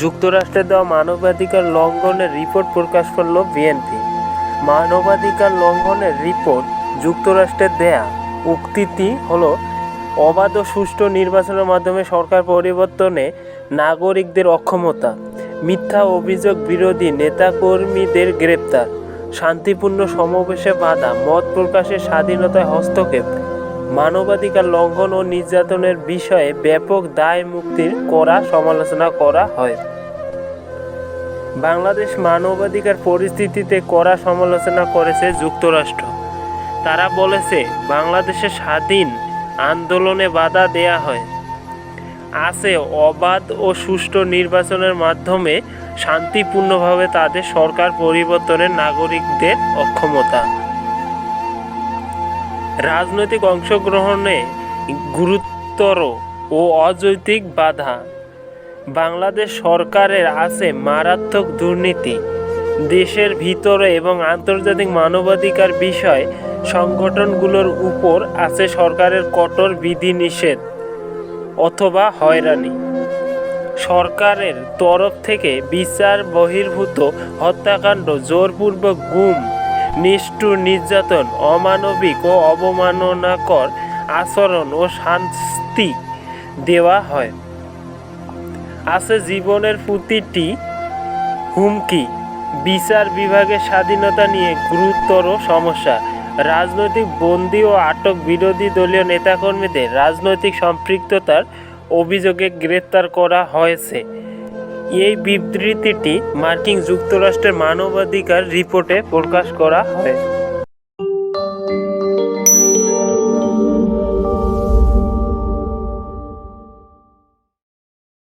যুক্তরাষ্ট্রের দেওয়া মানবাধিকার লঙ্ঘনের রিপোর্ট প্রকাশ করল বিএনপি। মানবাধিকার লঙ্ঘনের রিপোর্ট যুক্তরাষ্ট্রের দেয়া উক্তিটি হলো, অবাধ ও সুষ্ঠু নির্বাচনের মাধ্যমে সরকার পরিবর্তনে নাগরিকদের অক্ষমতা, মিথ্যা অভিযোগ বিরোধী নেতাকর্মীদের গ্রেপ্তার, শান্তিপূর্ণ সমাবেশে বাধা, মত প্রকাশের স্বাধীনতায় হস্তক্ষেপ। মানবাধিকার লঙ্ঘন ও নির্যাতনের বিষয়ে ব্যাপক দায় মুক্তির করা সমালোচনা করা হয়। বাংলাদেশ মানবাধিকার পরিস্থিতিতে কড়া সমালোচনা করেছে যুক্তরাষ্ট্র। তারা বলেছে, বাংলাদেশে স্বাধীন আন্দোলনে বাধা দেয়া হয়। আছে অবাধ ও সুষ্ঠু নির্বাচনের মাধ্যমে শান্তিপূর্ণভাবে তাদের সরকার পরিবর্তনের নাগরিকদের অক্ষমতা। রাজনৈতিক অংশগ্রহণে গুরুতর ও অযৌক্তিক বাধা। বাংলাদেশ সরকারের আছে মারাত্মক দুর্নীতি। দেশের ভিতরে এবং আন্তর্জাতিক মানবাধিকার বিষয় সংগঠনগুলোর উপর আছে সরকারের কঠোর বিধিনিষেধ অথবা হয়রানি। সরকারের তরফ থেকে বিচার বহির্ভূত হত্যাকাণ্ড জোরপূর্বক গুম নিষ্ঠুর নির্যাতন, অমানবিক ও অবমাননাকর আচরণ ও শাস্তি দেওয়া হয়। আছে জীবনের প্রতিটি হুমকি, বিচার বিভাগের স্বাধীনতা নিয়ে গুরুতর সমস্যা। রাজনৈতিক বন্দী ও আটক বিরোধী দলীয় নেতাকর্মীদের রাজনৈতিক সম্পৃক্ততার অভিযোগে গ্রেপ্তার করা হয়েছে। এই বিবৃতিটি মার্কিন যুক্তরাষ্ট্রের মানবাধিকার রিপোর্টে প্রকাশ করা হয়।